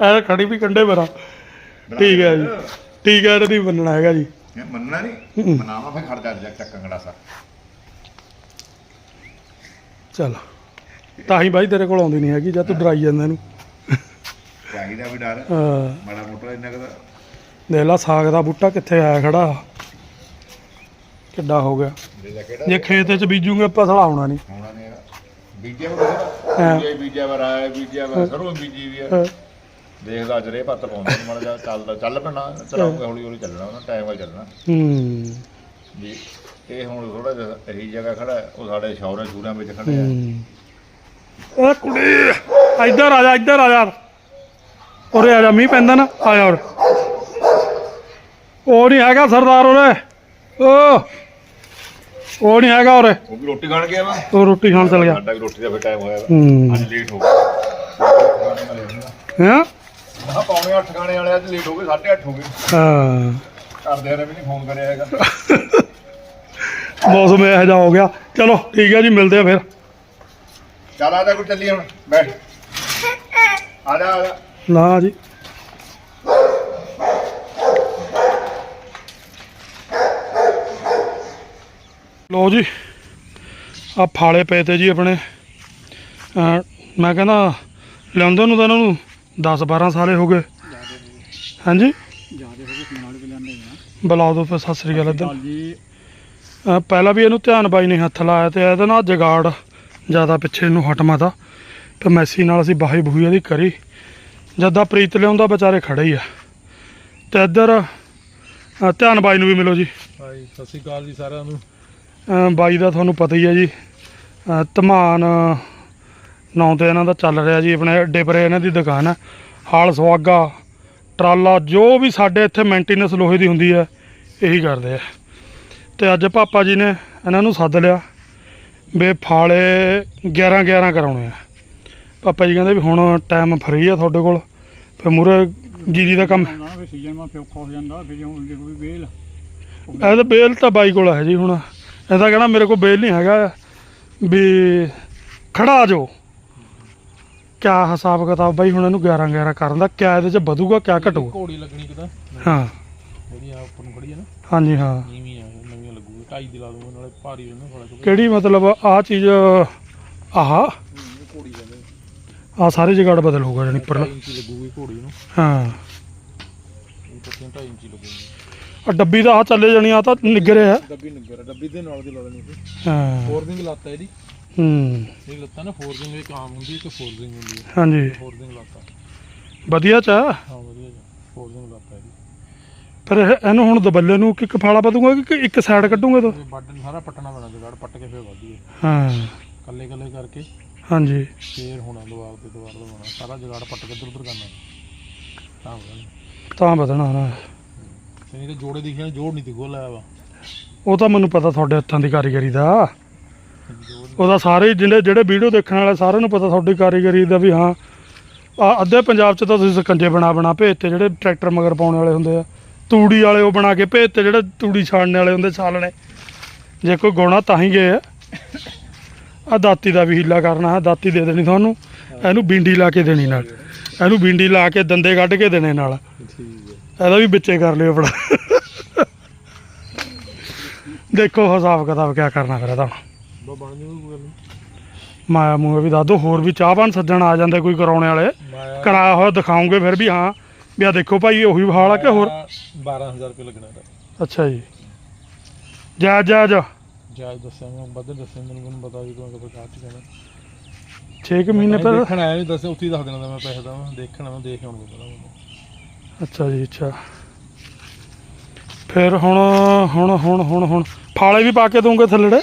ਐ ਖੜੀ ਵੀ ਕੰਡੇ ਮੇਰਾ ਠੀਕ ਹੈ ਜੀ। ਠੀਕ ਹੈ ਇਹਦਾ ਨਹੀਂ ਮੰਨਣਾ ਹੈਗਾ ਜੀ। ਇਹ ਮੰਨਣਾ ਨਹੀਂ। ਮਨਾਵਾ ਜਾ ਚੱਲ। ਤਾਂ ਹੀ ਬਾਈ ਤੇਰੇ ਕੋਲ ਆਉਂਦੀ ਨਹੀਂ ਹੈਗੀ ਜਦ ਤੂੰ ਡਰਾਈ ਜਾਂਦਾ ਇਹਨੂੰ ਚਾਹੀਦਾ ਵੀ ਡਰ। ਹਾਂ। ਮਾੜਾ ਮੋਟਾ ਇੰਨਾ ਕਦਾ ਦੇਖ ਲਾ ਸਾਗ ਦਾ ਬੂਟਾ ਕਿੱਥੇ ਆਇਆ ਖੜਾ। ਕਿੱਡਾ ਹੋ ਗਿਆ। ਜਾ ਕਿਹੜਾ? ਜੇ ਖੇਤ 'ਚ ਬੀਜੂਗੇ ਫਸਲ ਆਉਣਾ ਨਹੀਂ। ਹੋਣਾ ਨਹੀਂ ਹੈਗਾ। ਬੀਜਿਆ ਵਾ। ਬੀਜਿਆ ਬੀਜਿਆ ਵਾ ਰਾਇਆ ਬੀਜਿਆ ਵਾ ਸਰੋਂ ਬੀਜੀ ਵੀ ਆ। ਦੇਖਦਾ ਅੱਜ ਰੇ ਪੱਤ ਪਾਉਂਦਾ ਨੂੰ ਮਾੜਾ ਜਿਹਾ ਚੱਲਦਾ ਚੱਲ ਪੈਣਾ ਚਲਾਉਂਗਾ ਹੌਲੀ ਹੌਲੀ ਚੱਲਣਾ ਉਹਨਾਂ ਟਾਈਮ ਨਾਲ ਚੱਲਣਾ। ਹੂੰ। ਜੀ ਇਹ ਹੁਣ ਥੋੜਾ ਜਿਹਾ ਇਹੀ ਜਗ੍ਹਾ ਖੜਾ ਹੈ, ਉਹ ਸਾਡੇ ਸ਼ੌਰਾਂ ਸ਼ੂਰਾਂ ਵਿੱਚ ਖੜੇ ਆ ਹੂੰ। ਏ ਕੁੜੀ ਇੱਧਰ ਆ ਜਾ ਇੱਧਰ ਆ ਜਾ। ਉਰੇ ਆ ਜਾ ਮੀਂਹ ਪੈਂਦਾ ਨਾ ਆ ਜਾ ਉਰੇ। ਉਹ ਨਹੀਂ ਹੈਗਾ ਸਰਦਾਰ ਉਰੇ। ਓ ਉਹ ਨਹੀਂ ਹੈਗਾ ਉਰੇ। ਉਹ ਵੀ ਰੋਟੀ ਖਾਣ ਗਿਆ ਵਾ। ਉਹ ਰੋਟੀ ਖਾਣ ਚਲ ਗਿਆ। ਸਾਡਾ ਵੀ ਰੋਟੀ ਦਾ ਫਿਰ ਟਾਈਮ ਹੋਇਆ ਵਾ। ਹੂੰ। ਅੱਜ ਲੇਟ ਹੋ ਗਿਆ। ਹਾਂ? ਮਾ ਪੌਣੇ 8 ਗਾਣੇ ਵਾਲੇ ਅੱਜ ਲੇਟ ਹੋ ਗਏ 8:30 ਹੋ ਗਏ। ਹਾਂ। ਘਰਦਿਆਂ ਨੇ ਵੀ ਨਹੀਂ ਫੋਨ ਕਰਿਆ ਹੈਗਾ। ਮੌਸਮ ਇਹੋ ਜਿਹਾ ਹੋ ਗਿਆ। ਚਲੋ ਠੀਕ ਹੈ ਜੀ ਮਿਲਦੇ ਆ ਫਿਰ। ਚੱਲ ਆ ਜਾ ਕੋਈ ਚੱਲੀ ਹੁਣ ਬੈਠ। ਆ ਜਾ ਆ ਜਾ। ਨਾ ਜੀ। ਲੋ ਜੀ ਆ ਫਾਲੇ ਪਏ ਤੇ ਜੀ ਆਪਣੇ। ਮੈਂ ਕਹਿੰਦਾ ਲਿਆਉਂਦੇ ਨੂੰ ਤਾਂ ਇਹਨਾਂ ਨੂੰ? 10 12 ਸਾਲੇ ਹੋ ਗਏ। ਹਾਂਜੀ? ਜਿਆਦੇ ਹੋ ਗਏ ਨਾਲ ਬੁਲਾ ਦਿਓ ਫਿਰ ਸਤਿ ਸ੍ਰੀ ਅਕਾਲ ਇੱਧਰ। ਜੀ ਅਹ ਪਹਿਲਾਂ ਵੀ ਇਹਨੂੰ ਧਿਆਨ ਬਾਈ ਨੇ ਹੱਥ ਲਾਇਆ ਤੇ ਇਹਦੇ ਨਾਲ ਜਗਾੜ ਜ਼ਿਆਦਾ ਪਿੱਛੇ ਨੂੰ ਹਟਮਾ ਤਾ। ਤੇ ਮੈਸੀ ਨਾਲ ਅਸੀਂ ਬਾਹੀ ਬਹੂਈ ਇਹਦੀ ਕਰੀ। ਜਦਾਂ ਪ੍ਰੀਤ ਲਿਆਉਂਦਾ ਵਿਚਾਰੇ ਖੜੇ ਹੀ ਆ। ਤੇ ਇੱਧਰ ਧਿਆਨ ਬਾਈ ਨੂੰ ਵੀ ਮਿਲੋ ਜੀ। ਹਾਈ ਸਤਿ ਸ਼੍ਰੀ ਅਕਾਲ ਜੀ ਸਾਰਿਆਂ ਨੂੰ। ਬਾਈ ਦਾ ਤੁਹਾਨੂੰ ਪਤਾ ਹੀ ਹੈ ਜੀ। ਧਮਾਨ ਨਾਂ ਤੇ ਇਹਨਾਂ ਦਾ ਚੱਲ ਰਿਹਾ ਜੀ ਆਪਣੇ ਅੱਡੇ ਪਰੇ ਇਹਨਾਂ ਦੀ ਦੁਕਾਨ ਹੈ। ਹਾਲ ਸੁਹਾਗਾ ਟਰਾਲਾ ਜੋ ਵੀ ਸਾਡੇ ਇੱਥੇ ਮੇਨਟੇਨੈਂਸ ਲੋਹੇ ਦੀ ਹੁੰਦੀ ਹੈ ਇਹੀ ਕਰਦੇ ਆ। ਤੇ ਅੱਜ ਪਾਪਾ ਜੀ ਨੇ ਇਹਨਾਂ ਨੂੰ ਸੱਦ ਲਿਆ ਵੀ ਫਾਲੇ 11 11 ਕਰਾਉਣੇ ਆ। ਪਾਪਾ ਜੀ ਕਹਿੰਦੇ ਵੀ ਹੁਣ ਟਾਈਮ ਫਰੀ ਆ ਤੁਹਾਡੇ ਕੋਲ ਫਿਰ ਮੂਰੇ ਜੀਰੀ ਦਾ ਕੰਮ ਸੀਜ਼ਨ ਮਾ ਫਿਓ ਖੋ ਜਾਂਦਾ ਫਿਰ ਹੁਣ ਜੇ ਕੋਈ ਵੇਲ ਇਹ ਤਾਂ ਬੇਲ ਤਾਂ ਬਾਈ ਕੋਲ ਹੈ ਜੀ ਹੁਣ। ਇਹ ਤਾਂ ਕਹਿਣਾ ਮੇਰੇ ਕੋਲ ਬੇਲ ਨਹੀਂ ਹੈਗਾ ਵੀ ਖੜਾ ਜੋ। ਕਿਆ ਹਿਸਾਬ ਕਿਤਾਬ ਬਾਈ ਹੁਣ ਇਹਨੂੰ 11 11 ਕਰਨ ਦਾ ਕਿਆ ਇਹਦੇ ਚ ਵਧੂਗਾ ਕਿਆ ਘਟੂਗਾ? ਘੋੜੀ ਲੱਗਣੀ ਕਿਦਾ ਹਾਂ। ਜਿਹੜੀ ਆ ਉੱਪਰ ਨੂੰ ਖੜੀ ਹੈ ਨਾ। ਹਾਂਜੀ ਹਾਂ। ਨੀਵੀਂ ਆ ਇਹ, ਨਵੀਂ ਲੱਗੂਗੀ ਢਾਈ ਦੀ ਲਾ ਦੂੰਗਾ ਨਾਲੇ ਭਾਰੀ ਰਹਿਣਾ ਥੋੜਾ ਜਿਹਾ। ਕਿਹੜੀ ਮਤਲਬ ਆਹ ਚੀਜ਼ ਆਹ? ਘੋੜੀ ਆ ਸਾਰੇ ਜਗਾੜ ਬਦਲ ਹੋਊਗਾ ਜਾਨੀ ਉੱਪਰ 2 ਇੰਚੀ ਲੱਗੂਗੀ ਘੋੜੀ ਨੂੰ। ਹਾਂ। ਇਹ ਪੱਤੀਆਂ 2 ਇੰਚੀ ਲੱਗੂਗੀ? ਆ ਡੱਬੀ ਦਾ ਆ ਚੱਲੇ ਜਾਣੀ ਆ ਤਾਂ ਨਿਗਰੇ ਆ ਡੱਬੀ ਨਿੱਗਰ ਡੱਬੀ ਦੇ ਨਾਲ ਦੀ ਲਾ ਦੇਣੀ ਸੀ ਹਾਂ। ਫੋਰਜ਼ਿੰਗ ਲਾਤਾ ਇਹਦੀ। ਹੂੰ। ਇਹ ਲੱਤਾ ਨਾ ਫੋਰਜ਼ਿੰਗ ਇੱਕ ਆਮ ਹੁੰਦੀ ਇੱਕ ਫੋਰਜ਼ਿੰਗ ਹੁੰਦੀ ਹੈ ਹਾਂਜੀ। ਫੋਰਜ਼ਿੰਗ ਲਾਤਾ। ਵਧੀਆ ਚ? ਆ। ਹਾਂ ਵਧੀਆ ਜੀ। ਫੋਰਜ਼ਿੰਗ ਲਾਤਾ ਇਹਦੀ। ਫਿਰ ਇਹ- ਇਹਨੂੰ ਹੁਣ ਦਬੱਲੇ ਨੂੰ ਕਿ ਇੱਕ ਫਾਲਾ ਪਦੂਗਾ ਕਿ ਇੱਕ ਸਾਈਡ ਕੱਢੂਗੇ ਤੂੰ ਇਹ ਵੱਡ ਨੂੰ ਸਾਰਾ ਪੱਟਣਾ ਪੈਣਾ ਜਗੜ ਪੱਟ ਕੇ ਫੇਰ ਵਾਧੀ ਹੈ। ਹਾਂ ਕੱਲੇ ਕੱਲੇ ਕਰਕੇ ਹਾਂਜੀ। ਫੇਰ ਹੋਣਾ ਦੁਆਰ ਤੇ ਦੁਆਰ ਲਵਾਉਣਾ ਸਾਰਾ ਜਗੜ ਪੱਟ ਕੇ ਇੱਧਰ ਉੱਧਰ ਕਰਨਾ। ਤਾਂ ਹੋਣਾ ਤਾਂ ਵਧਣਾ ਨਾ। ਤੇ ਨਹੀਂ ਤੇ ਜੋੜੇ ਦਿਖਿਆ ਜੋੜ ਨਹੀਂ ਦਿਖੋ ਲਾਇਆ ਵਾ। ਉਹ ਤਾਂ ਮੈਨੂੰ ਪਤਾ ਤੁਹਾਡੇ ਹੱਥਾਂ ਦੀ ਕਾਰੀਗਰੀ ਦਾ। ਜੋੜ ਉਹਦਾ ਸਾਰੇ ਜਿਹੜੇ ਜਿਹੜੇ ਵੀਡੀਓ ਦੇਖਣ ਵਾਲੇ ਸਾਰਿਆਂ ਨੂੰ ਪਤਾ ਤੁਹਾਡੀ ਕਾਰੀਗਰੀ ਦਾ ਵੀ ਹਾਂ। ਆ ਅੱਧੇ ਪੰਜਾਬ 'ਚ ਤਾਂ ਤੁਸੀਂ ਸਕੰਜੇ ਬਣਾ ਬਣਾ ਭੇਜਤੇ ਜਿਹੜੇ ਟਰੈਕਟਰ ਮਗਰ ਪਾਉਣ ਵਾਲੇ ਹੁੰਦੇ ਆ। ਤੂੜੀ ਵਾਲੇ ਉਹ ਬਣਾ ਕੇ ਭੇਜਤੇ ਜਿਹੜੇ ਤੂੜੀ ਛਾਣਨੇ ਵਾਲੇ ਹੁੰਦੇ ਛਾਲਣੇ ਜੇ ਕੋਈ ਗਾਉਣਾ ਤਾਂ ਹੀ ਗਏ ਆ। ਆ ਦਾਤੀ ਦਾ ਵੀ ਹੀਲਾ ਕਰਨਾ ਹੈ ਦਾਤੀ ਦੇ ਦੇਣੀ ਤੁਹਾਨੂੰ। ਇਹਨੂੰ ਬਿੰਡੀ ਲਾ ਕੇ ਦੇਣੀ ਨਾਲ। ਇਹਨੂੰ ਬਿੰਡੀ ਲਾ ਕੇ ਦੰਦੇ ਕੱਢ ਕੇ ਦੇਣੇ ਨਾਲ। ਇਹਦਾ ਵੀ ਵਿੱਚੇ ਕਰ ਲਿਓ ਆਪਣਾ ਦੇਖੋ ਹਿਸਾਬ ਕਿਤਾਬ ਕਿਆ ਕਰਨਾ ਫਿਰ ਇਹਦਾ। ਬਾ ਬਣ ਜੂ ਕੋਈ ਗੱਲ ਨੀ। ਮਾਇਆ ਮੂਆ ਵੀ ਦੱਸ ਦੋ ਹੋਰ ਵੀ ਚਾਹਵਾਨ ਸੱਜਣ ਆ ਜਾਂਦੇ ਕੋਈ ਕਰਾਉਣੇ ਵਾਲੇ। ਮਾਇਆ ਕਰਾਇਆ ਹੋਇਆ ਦਿਖਾਉਂਗੇ ਫਿਰ ਵੀ ਹਾਂ। ਵੀ ਆ ਦੇਖੋ ਭਾਈ ਉਹੀ ਹਾਲ ਆ ਕਿ ਹੋਰ? 12000 ਰੁਪਏ ਲੱਗਣਾ ਇਹਦਾ। ਅੱਛਾ ਜੀ। ਜਾ ਜਾ ਜਾ ਜਾਇਜ਼ ਦੱਸਿਆ ਮੈਂ ਵੱਧ ਦੱਸਿਆ ਮੈਨੂੰ ਮੈਨੂੰ ਪਤਾ ਵੀ ਤੂੰ ਕਦੋਂ ਕਾਚ ਕਹਿਣਾ 6 ਮਹੀਨੇ ਪਹਿਲਾਂ ਦੇਖਣ ਆਇਆ ਨਹੀਂ ਦੱਸਿਆ ਉੱਥੇ ਹੀ ਦੱਸ ਦੇਣਾ ਤਾਂ ਮੈਂ ਪੈਸੇ ਦਵਾਂ ਦੇਖਣਾ ਮੈਂ ਦੇਖ ਆਉਣਾ ਪਹਿਲਾਂ ਮੈਨੂੰ। ਅੱਛਾ ਜੀ ਅੱਛਾ। ਫਿਰ ਹੁਣ ਹੁਣ ਹੁਣ ਹੁਣ ਹੁਣ। ਫਾਲੇ ਵੀ ਪਾ ਕੇ ਦੋਗੇ ਥੱਲੜੇ?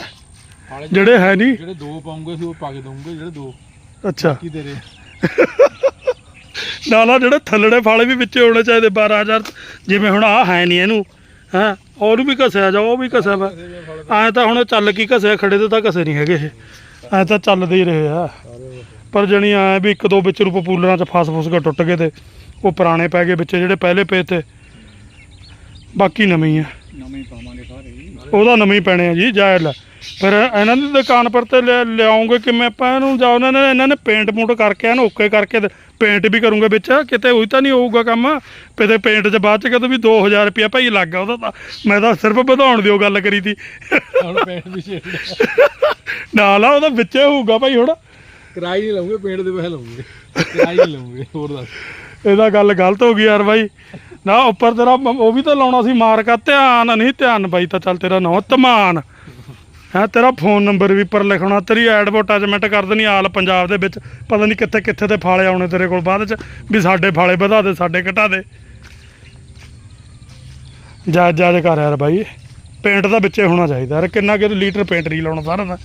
ਜਿਹੜੇ ਹੈ ਨਹੀਂ? ਜਿਹੜੇ ਦੋ ਪਾਉਂਗੇ ਸੀ ਉਹ ਪਾ ਕੇ ਦਊਂਗੇ ਜਿਹੜੇ ਦੋ। ਅੱਛਾ। ਕੀ ਤੇਰੇ। ਨਾਲਾ ਜਿਹੜੇ ਥੱਲੜੇ ਫਾਲੇ ਵੀ ਵਿੱਚੇ ਹੋਣੇ ਚਾਹੀਦੇ 12000 ਜਿਵੇਂ ਹੁਣ ਆ ਹੈ ਨਹੀਂ ਇਹਨੂੰ ਹਾਂ? ਉਹਨੂੰ ਵੀ ਘਸਿਆ ਜਾ ਉਹ ਵੀ ਘਸਿਆ ਵਾ। ਐ ਤਾਂ ਹੁਣ ਚੱਲ ਕੀ ਘਸਿਆ ਖੜੇ ਤੇ ਤਾਂ ਘਸੇ ਨਹੀਂ ਹੈਗੇ ਇਹ। ਐ ਤਾਂ ਚੱਲਦੇ ਹੀ ਰਹੇ ਆ। ਪਰ ਜਣੀ ਐ ਵੀ ਇੱਕ ਦੋ ਵਿੱਚ ਨੂੰ ਪਪੂਲਰਾਂ ਚ ਫਸ ਫੁਸ ਕੇ ਟੁੱਟ ਗਏ ਤੇ ਉਹ ਪੁਰਾਣੇ ਪੈ ਗਏ ਵਿੱਚ ਜਿਹੜੇ ਪਹਿਲੇ ਪਏ ਤੇ। ਬਾਕੀ ਨਵੇਂ ਹੀ ਆ। ਨਵੇਂ ਪਾਵਾਂਗੇ ਸਾਰੇ। ਉਹਦਾ ਨਵੇਂ ਹੀ ਪੈਣੇ ਆ ਜੀ ਜਾਇਲ। ਫਿਰ ਇਹਨਾਂ ਦੀ ਦੁਕਾਨ ਪਰ ਤੇ ਲਿਆ- ਲਿਆਉਂਗੇ ਕਿਵੇਂ ਆਪਾਂ ਇਹਨੂੰ? ਜਾਂ ਉਹਨਾਂ ਨੇ ਇਹਨਾਂ ਨੇ ਪੇਂਟ ਪੂੰਟ ਕਰਕੇ ਇਹਨੂੰ ਓਕੇ ਕਰਕੇ ਪੇਂਟ ਵੀ ਕਰੂੰਗੇ ਵਿੱਚ। ਕਿਤੇ ਉਹੀ ਤਾਂ ਨਹੀਂ ਹੋਊਗਾ ਕੰਮ। ਕਿਤੇ ਪੇਂਟ 'ਚ ਬਾਅਦ 'ਚ ਕਿਤੇ ਵੀ 2000 ਰੁਪਇਆ ਭਾਈ ਲੱਗ ਉਹਦਾ ਤਾਂ। ਮੈਂ ਤਾਂ ਸਿਰਫ ਵਧਾਉਣ ਦਿਓ ਗੱਲ ਕਰੀ ਤੀ। ਹੁਣ ਪੇਂਟ ਵੀ ਛੇੜ ਨਾਲ ਆ ਉਹਦਾ ਵਿੱਚੇ ਹੋਊਗਾ ਭਾਈ ਹੁਣ। ਕਿਰਾਈ ਨਹੀਂ ਲਵਾਂਗੇ ਪੇਂਟ ਦੇ ਪੈਸੇ ਲਵਾਂਗੇ ਕਿਰਾਈ ਨਹੀਂ ਲਵਾਂਗੇ ਹੋਰ ਦੱਸ। ਇਹਦਾ ਗੱਲ ਗਲਤ ਹੋ ਗਈ ਯਾਰ ਬਾਈ। ਨਾ ਉੱਪਰ ਤੇਰਾ ਮ- ਉਹ ਵੀ ਤਾਂ ਲਾਉਣਾ ਸੀ ਮਾਰਕਾ। ਧਿਆਨ ਨਹੀਂ ਧਿਆਨ ਬਾਈ ਤਾਂ ਚੱਲ ਤੇਰਾ ਨਾਂ ਧਮਾਨ। ਹੈ ਤੇਰਾ ਫੋਨ ਨੰਬਰ ਵੀ ਉੱਪਰ ਲਿਖਣਾ ਤੇਰੀ ਐਡਵਰਟਾਈਜ਼ਮੈਂਟ ਕਰ ਦੇਣੀ ਆਲ ਪੰਜਾਬ ਦੇ ਵਿੱਚ। ਪਤਾ ਨਹੀਂ ਕਿੱਥੇ ਕਿੱਥੇ ਤੇ ਫਾਲੇ ਆਉਣੇ ਤੇਰੇ ਕੋਲ ਬਾਅਦ ਚ ਵੀ ਸਾਡੇ ਫਾਲੇ ਵਧਾ ਦੇ ਸਾਡੇ ਘਟਾ ਦੇ। ਜਾ ਜਾ ਕਰ ਯਾਰ ਬਾਈ। ਪੇਂਟ ਦਾ ਵਿੱਚੇ ਹੋਣਾ ਚਾਹੀਦਾ ਯਾਰ ਕਿੰਨਾ ਕਿ ਲੀਟਰ ਪੇਂਟ ਨਹੀਂ ਲਾਉਣਾ ਸਾਰਾ ਦਾ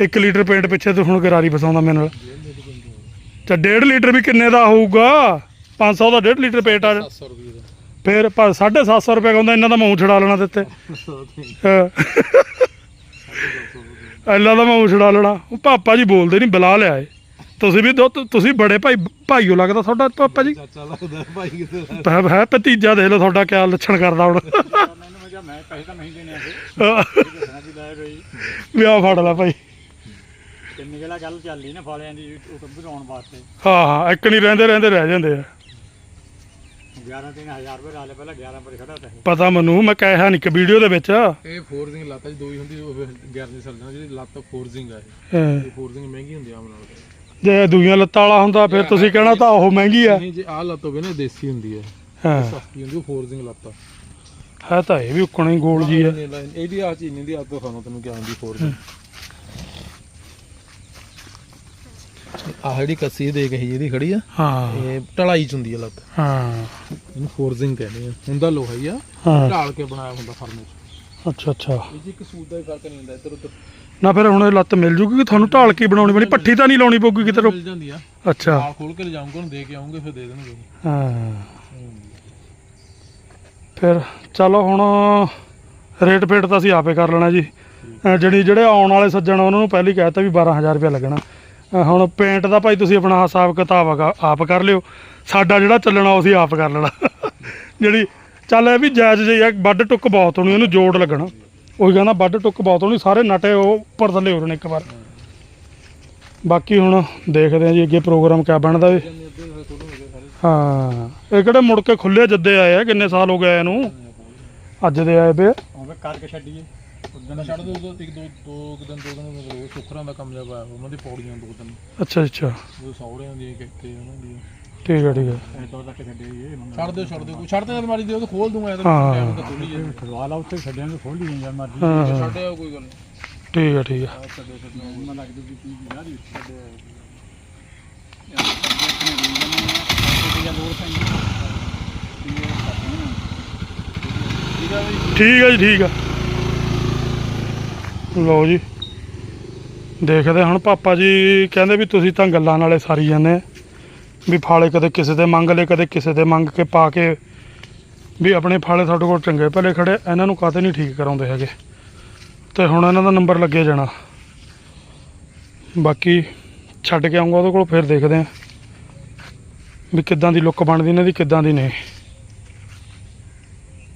1 ਲੀਟਰ ਪੇਂਟ ਪਿੱਛੇ ਤੂੰ ਹੁਣ ਗਰਾਰੀ ਫਸਾਉਂਦਾ ਮੇਰੇ ਨਾਲ। ਤੇ 1.5 ਲੀਟਰ ਵੀ ਕਿੰਨੇ ਦਾ ਹੋਊਗਾ? 500 ਦਾ 1.5 ਲੀਟਰ ਪੇਂਟ ਆ ਜਾ। 700 ਰੁਪਏ ਦਾ। ਫਿਰ ਪਰ 750 ਰੁਪਏ ਕਹਿੰਦਾ ਇਹਨਾਂ ਦਾ ਮੂੰਹ ਛਡਾ ਲੈਣਾ ਦਿੱਤੇ ਅੱਲਾ ਦਾ ਮੂੰਹ ਛਡਾ ਲੈਣਾ। ਉਹ ਪਾਪਾ ਜੀ ਬੋਲਦੇ ਨਹੀਂ ਬੁਲਾ ਲਿਆ ਏ। ਤੁਸੀਂ ਵੀ ਦੋ ਤੁਸੀਂ ਬੜੇ ਭਾਈ ਭਾਈਓ ਲੱਗਦਾ ਤੁਹਾਡਾ ਪਾਪਾ ਜੀ। ਚਾਚਾ ਲੱਗਦਾ ਭਾਈ ਕਿਤੇ ਦਾ। ਹੈ ਹੈ ਭਤੀਜਾ ਦੇਖ ਲਓ ਤੁਹਾਡਾ ਕਿਆ ਲੱਛਣ ਕਰਦਾ ਹੁਣ। ਮੈਨੂੰ ਮੈਂ ਕਿਹਾ ਮੈਂ ਪੈਸੇ ਤਾਂ ਨਹੀਂ ਦੇਣੇ ਆ ਦੱਸਣਾ ਜੀ ਲੈ ਬਈ ਵਿਆਹ ਫੜ ਲੈ ਭਾਈ। ਕਿੰਨੀ ਗਲਾ ਗੱਲ ਚੱਲੀ ਨਾ ਫਾਲਿਆਂ ਦੀ ਉਹ ਵਧਾਉਣ ਵਾਸਤੇ। ਹਾਂ ਹਾਂ ਇੱਕ ਨਹੀਂ ਰਹਿੰਦੇ ਰਹਿੰਦੇ ਰਹਿ ਜਾਂਦੇ ਆ। 11 ਤਿੰਨ ਹਜ਼ਾਰ ਰੁਪਏ ਲਾ ਲੈ ਪਹਿਲਾਂ 11 ਪਰ ਖੜਾ ਤਾ ਇਹ। ਪਤਾ ਮੈਨੂੰ ਮੈਂ ਕਹਿਆ ਨਹੀਂ ਕਿ ਵੀਡੀਓ ਦੇ ਵਿੱਚ। ਇਹ ਫੋਰਜ਼ਿੰਗ ਲੱਤ ਜੀ ਦੋ ਹੀ ਹੁੰਦੀ ਉਹ 11 ਦੀ ਸਰਜਣਾ ਜਿਹੜੀ ਲੱਤ ਫੋਰਜ਼ਿੰਗ ਆ ਇਹ। ਫੋਰਜ਼ਿੰਗ ਮਹਿੰਗੀ ਹੁੰਦੀ ਆ ਆਮ ਨਾਲੋਂ। ਜੇ ਦੂਈਆਂ ਲੱਤਾਂ ਵਾਲਾ ਹੁੰਦਾ ਫਿਰ ਤੁਸੀਂ ਕਹਿਣਾ ਤਾਂ ਉਹ ਮਹਿੰਗੀ ਆ। ਨਹੀਂ ਜੇ ਆਹ ਲੱਤ ਹੋਵੇ ਨਾ ਦੇਸੀ ਹੁੰਦੀ ਹਾਂ। ਸਸਤੀ ਹੁੰਦੀ ਉਹ ਫੋਰਜ਼ਿੰਗ ਲੱਤ ਆ। ਹੈ ਤਾਂ ਇਹ ਵੀ ਉੱਕਣਾ ਹੀ ਗੋਲ ਜੀ ਆ। ਇਹਦੀ ਆ ਚੀਜ਼ ਨਹੀਂ ਦੀ ਆ ਤੋਂ ਸਾਨੂੰ ਤੈਨੂੰ ਕਿਹਾ ਹੁੰਦੀ ਫੋਰਜ਼ਿੰਗ ਆ ਜਿਹੜੀ ਕੱਸੀ ਦੇ ਗਈ ਜਿਹਦੀ ਖੜੀ ਆ। ਹਾਂ। ਇਹ ਢਲਾਈ ਚ ਹੁੰਦੀ ਆ ਲੱਤ। ਹਾਂ। ਇਹਨੂੰ ਫੋਰਜ਼ਿੰਗ ਕਹਿੰਦੇ ਆ। ਹੁੰਦਾ ਲੋਹਾ ਹੀ ਆ। ਹਾਂ। ਢਾਲ ਕੇ ਬਣਾਇਆ ਹੁੰਦਾ ਫਰਮੇ ਅੱਛਾ ਅੱਛਾ। ਇਹ ਜੀ ਇੱਕ ਸੂਤ ਦਾ ਹੀ ਫ਼ਰਕ ਨਹੀਂ ਹੁੰਦਾ ਇੱਧਰ ਉੱਧਰ ਨਾ ਫਿਰ ਹੁਣ ਇਹ ਲੱਤ ਮਿਲ ਜੂਗੀ ਕਿ ਤੁਹਾਨੂੰ ਢਾਲ ਕੇ ਬਣਾਉਣੀ ਪੈਣੀ? ਪੱਠੀ ਤਾਂ ਨਹੀਂ ਲਾਉਣੀ ਪਊਗੀ ਕਿਤੇ ਮਿਲ ਜਾਂਦੀ ਆ। ਅੱਛਾ। ਨਾਲ ਖੋਲ ਕੇ ਲਿਜਾਉਂਗਾ ਉਹਨੂੰ ਦੇ ਕੇ ਆਉਂਗੇ ਫਿਰ ਦੇ ਦੇਣਗੇ ਹਾਂ। ਫਿਰ ਚਲੋ ਹੁਣ ਰੇਟ ਫੇਟ ਤਾਂ ਅਸੀਂ ਆਪੇ ਕਰ ਲੈਣਾ ਜੀ। ਅਹ ਜਿਹੜੀ ਜਿਹੜੇ ਆਉਣ ਵਾਲੇ ਸੱਜਣ ਆ, ਉਹਨਾਂ ਨੂੰ ਪਹਿਲੀ ਕਹਿਤਾ ਵੀ 12000 ਰੁਪਏ ਲੱਗਣਾ। ਹੁਣ ਪੇਂਟ ਦਾ ਭਾਈ ਤੁਸੀਂ ਆਪਣਾ ਹਿਸਾਬ ਕਿਤਾਬ ਆਪ ਕਰ ਲਿਓ। ਸਾਡਾ ਜਿਹੜਾ ਚੱਲਣਾ ਅਸੀਂ ਆਪ ਕਰ ਲੈਣਾ। ਜਿਹੜੀ ਚੱਲ ਇਹ ਵੀ ਜਾਇਜ਼ ਜਿਹੀ ਆ ਵੱਡ ਟੁੱਕ ਬਹੁਤ ਹੋਣੀ, ਉਹਨੂੰ ਜੋੜ ਲੱਗਣਾ। ਉਹੀ ਕਹਿੰਦਾ ਵੱਡ ਟੁੱਕ ਬਹੁਤ ਹੋਣੀ, ਸਾਰੇ ਨਟੇ ਉਹ ਉੱਪਰ ਥੱਲੇ ਹੋ ਇੱਕ ਵਾਰ। ਬਾਕੀ ਹੁਣ ਦੇਖਦੇ ਆ ਜੀ ਅੱਗੇ ਪ੍ਰੋਗਰਾਮ ਕਿਆ ਬਣਦਾ ਵੇ। ਹਾਂ, ਇਹ ਕਿਹੜੇ ਮੁੜ ਕੇ ਖੁੱਲੇ ਜੱਦੇ ਆਏ ਆ, ਕਿੰਨੇ ਸਾਲ ਹੋ ਗਏ ਇਹਨੂੰ ਅੱਜ ਦੇ ਆਏ ਪਏ ਆ। ਉਹ ਛੱਡੀਏ। ਉਦੋਂ ਛੱਡ ਦੋ ਦੋ ਇੱਕ ਦੋ ਦੋ ਕੁ ਦਿਨ ਦੋ ਦਿਨ ਮਤਲਬ ਸੁਖਰਾਂ ਦਾ ਕੰਮ ਜਾਵਾ ਉਹਨਾਂ ਦੀ ਪੌੜੀਆਂ ਦੋ ਤਿੰਨ। ਅੱਛਾ ਅੱਛਾ। ਉਹ ਸੌਰਿਆਂ ਦੀ ਕਿੱਥੇ ਉਹਨਾਂ ਦੀ। ਠੀਕ ਹੈ ਠੀਕ ਹੈ। ਐਤਵਾਰ ਤੱਕ ਛੱਡੀਏ ਇਹ ਛੱਡ ਦਿਓ ਛੱਡ ਦਿਓ ਕੋਈ ਛੱਡ ਦੇ ਅਲਮਾਰੀ ਦੇ ਉਹ ਖੋਲ ਦੂੰਗਾ ਇਹ ਹਾਂ। ਤਾਂ ਖੋਲੀ ਖਵਾ ਲਾ ਉੱਥੇ ਛੱਡਿਆਂ ਨੂੰ ਖੋਲ ਲਈ ਜਾਂ ਮਰਜ਼ੀ। ਹਾਂ। ਹਾਂ, ਛੱਡ ਕੋਈ ਗੱਲ ਨਹੀਂ। ਠੀਕ ਹੈ ਠੀਕ ਹੈ। ਛੱਡੋ ਛੱਡੋ ਮੈਨੂੰ ਲੱਗਦਾ ਵੀ ਕੀ ਯਾਰੀ ਛੱਡੇ ਠੀਕ ਹੈ ਬਈ ਠੀਕ ਹੈ ਜੀ ਠੀਕ ਆ ਲਓ ਜੀ। ਦੇਖਦੇ ਹੁਣ ਪਾਪਾ ਜੀ ਕਹਿੰਦੇ ਵੀ ਤੁਸੀਂ ਤਾਂ ਗੱਲਾਂ ਨਾਲੇ ਸਾਰੀ ਜਾਂਦੇ ਵੀ ਫਾਲੇ ਕਦੇ ਕਿਸੇ ਦੇ ਮੰਗ ਲਏ, ਕਦੇ ਕਿਸੇ ਦੇ ਮੰਗ ਕੇ ਪਾ ਕੇ ਵੀ ਆਪਣੇ ਫਾਲੇ ਤੁਹਾਡੇ ਕੋਲ ਚੰਗੇ ਭਲੇ ਖੜੇ ਇਹਨਾਂ ਨੂੰ ਕਾਤੇ ਨਹੀਂ ਠੀਕ ਕਰਾਉਂਦੇ ਹੈਗੇ। ਤੇ ਹੁਣ ਇਹਨਾਂ ਦਾ ਨੰਬਰ ਲੱਗੇ ਜਾਣਾ। ਬਾਕੀ ਛੱਡ ਕੇ ਆਉਂਗਾ ਉਹਦੇ ਕੋਲ, ਫਿਰ ਦੇਖਦੇ ਆ ਵੀ ਕਿੱਦਾਂ ਦੀ ਲੁੱਕ ਬਣਦੀ, ਇਹਨਾਂ ਦੀ ਕਿੱਦਾਂ ਦੀ ਨਹੀਂ।